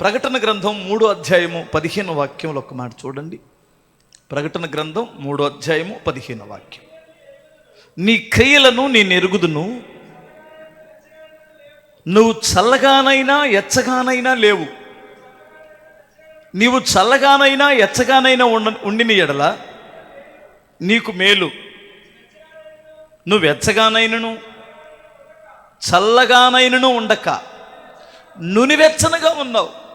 ప్రకటన గ్రంథం మూడో అధ్యాయము పదిహేను వాక్యంలో ఒక మాట చూడండి. ప్రకటన గ్రంథం మూడో అధ్యాయము పదిహేను వాక్యం. నీ క్రియలను నేను ఎరుగుదును. నువ్వు చల్లగానైనా ఎచ్చగానైనా లేవు. నీవు చల్లగానైనా ఎచ్చగానైనా ఉండ ఉండిన ఎడల నీకు మేలు. నువ్వు ఎచ్చగానైనను చల్లగానైనను ఉండక. నునివెచ్చనగా ఉన్నావు.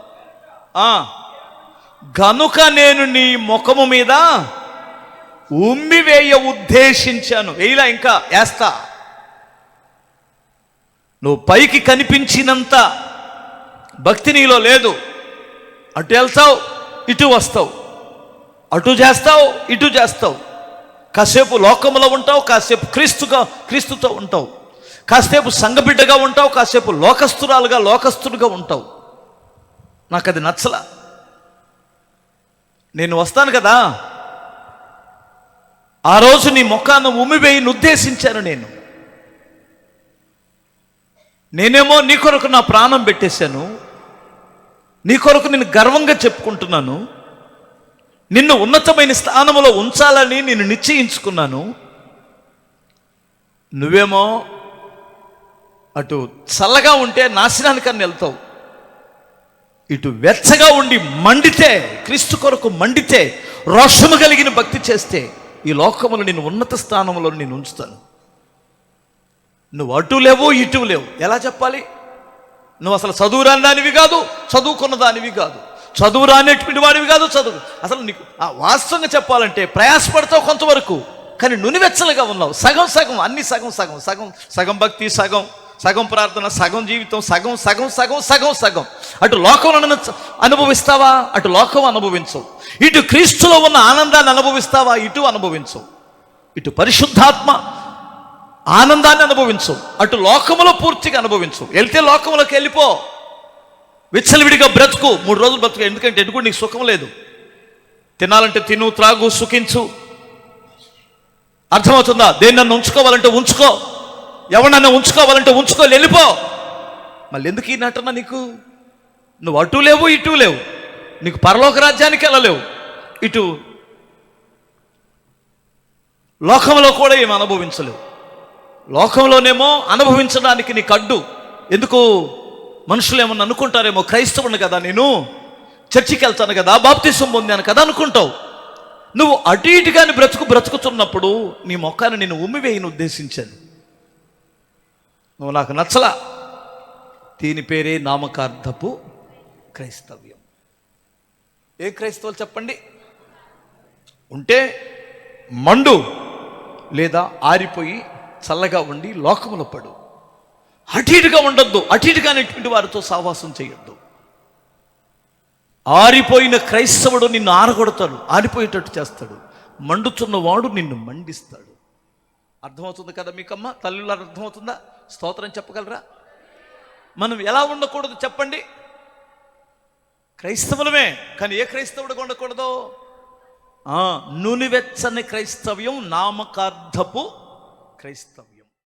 గనుక నేను నీ ముఖము మీద ఉమ్మి వేయ ఉద్దేశించాను. వేయలా ఇంకా వేస్తా. నువ్వు పైకి కనిపించినంత భక్తి నీలో లేదు. అటు వెళ్తావు ఇటు వస్తావు. అటు చేస్తావు ఇటు చేస్తావు. కాసేపు లోకంలో ఉంటావు కాసేపు క్రీస్తుగా క్రీస్తుతో ఉంటావు. కాసేపు సంఘబిడ్డగా ఉంటావు కాసేపు లోకస్తురాలుగా లోకస్తుడుగా ఉంటావు. నాకు అది నచ్చల. నేను వస్తాను కదా. ఆ రోజు నీ ముఖాన్ని ఉమ్మివేయిని ఉద్దేశించాను నేను. నేనేమో నీ కొరకు నా ప్రాణం పెట్టేశాను. నీ కొరకు నేను గర్వంగా చెప్పుకుంటున్నాను. నిన్ను ఉన్నతమైన స్థానంలో ఉంచాలని నేను నిశ్చయించుకున్నాను. నువ్వేమో అటు చల్లగా ఉంటే నాశనానికన్నా వెళ్తావు. ఇటు వెచ్చగా ఉండి మండితే క్రీస్తు కొరకు మండితే రోషము కలిగిన భక్తి చేస్తే ఈ లోకములు నేను ఉన్నత స్థానంలో నేను ఉంచుతాను. నువ్వు అటు లేవు ఇటు లేవు. ఎలా చెప్పాలి? నువ్వు అసలు చదువురాని దానివి కాదు చదువుకున్న దానివి కాదు. చదువు రానేటువంటి వాడివి కాదు చదువు. అసలు నీకు ఆ వాస్తవంగా చెప్పాలంటే ప్రయాసపడతావు కొంతవరకు కానీ నునివెచ్చలుగా ఉన్నావు. సగం సగం అన్ని సగం సగం సగం సగం భక్తి సగం సగం ప్రార్థన సగం జీవితం సగం సగం సగం సగం సగం. అటు లోకంలో అనుభవిస్తావా? అటు లోకం అనుభవించవు ఇటు క్రీస్తులో ఉన్న ఆనందాన్ని అనుభవిస్తావా? ఇటు అనుభవించవు ఇటు పరిశుద్ధాత్మ ఆనందాన్ని అనుభవించు. అటు లోకములో పూర్తిగా అనుభవించు. వెళ్తే లోకములోకి వెళ్ళిపో. విచ్చలవిడిగా బ్రతుకు. మూడు రోజులు బ్రతుకు. ఎందుకంటే ఎందుకు నీకు సుఖం లేదు. తినాలంటే తిను త్రాగు సుఖించు. అర్థమవుతుందా? దేన్ని నన్ను ఉంచుకోవాలంటే ఉంచుకో. ఎవరినన్నా ఉంచుకోవాలంటే ఉంచుకో వెళ్ళిపో. మళ్ళీ ఎందుకు ఈ నటన నీకు? నువ్వు అటు లేవు ఇటు లేవు. నీకు పరలోక రాజ్యానికి వెళ్ళలేవు. ఇటు లోకంలో కూడా ఏమి అనుభవించలేవు. లోకంలోనేమో అనుభవించడానికి నీకు అడ్డు. ఎందుకు? మనుషులు ఏమన్నా అనుకుంటారేమో క్రైస్తవుని కదా నేను. చర్చికి వెళ్తాను కదా బాప్తిసం పొందాను కదా అనుకుంటావు. నువ్వు అటు ఇటుగాని బ్రతుకు బ్రతుకుతున్నప్పుడు నీ మొక్కాన్ని నేను ఉమ్మివేయని ఉద్దేశించాను. నువ్వు నాకు నచ్చలా. దీని పేరే నామకార్థపు క్రైస్తవ్యం. ఏ క్రైస్తవులు చెప్పండి? ఉంటే మండు లేదా ఆరిపోయి చల్లగా ఉండి లోకములో పడు. అటీటుగా ఉండొద్దు. అటు అనేటువంటి వారితో సావాసం చేయొద్దు. ఆరిపోయిన క్రైస్తవుడు నిన్ను ఆరగొడతాడు ఆరిపోయేటట్టు చేస్తాడు. మండుచున్నవాడు నిన్ను మండిస్తాడు. అర్థమవుతుంది కదా మీకమ్మ? తల్లుల అర్థమవుతుందా? స్తోత్రం చెప్పగలరా? మనం ఎలా ఉండకూడదు చెప్పండి. క్రైస్తవులమే కానీ ఏ క్రైస్తవుడిగా ఉండకూడదు? ఆ, నునివెచ్చని క్రైస్తవ్యం నామకార్థపు క్రైస్తవ్యం.